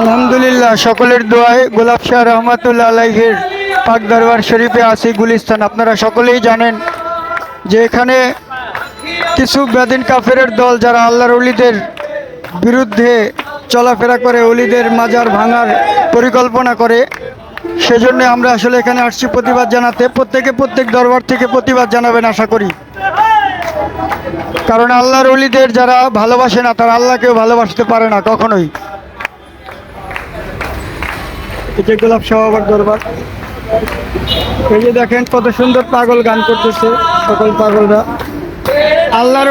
আলহামদুলিল্লাহ, সকলের দোয়ায় গোলাপ শাহ রহমাতুল্লাহ আলাইহির পাক দরবার শরীফে আছি গুলিস্তান। আপনারা সকলেই জানেন যে এখানে কিছু বেদিন কাফেরের দল যারা আল্লাহর অলিদের বিরুদ্ধে চলাফেরা করে অলিদের মাজার ভাঙার পরিকল্পনা করে, সেজন্য আমরা আসলে এখানে আসছি প্রতিবাদ জানাতে। প্রত্যেকে প্রত্যেক দরবার থেকে প্রতিবাদ জানাবেন আশা করি। কারণ আল্লাহর অলিদের যারা ভালোবাসে না, তারা আল্লাহকেও ভালোবাসতে পারে না কখনোই। যে গোলাপ সভাবার দরবার এই যে দেখেন কত সুন্দর পাগল গান করতেছে সকল পাগলরা আল্লাহর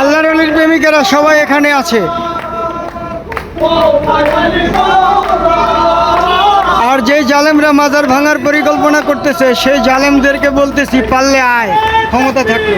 আল্লাহর আলীর প্রেমিকেরা সবাই এখানে আছে। আর যে জালেমরা মাজার ভাঙার পরিকল্পনা করতেছে, সেই জালেমদেরকে বলতেছি, পারলে আয়, ক্ষমতা থাকলে।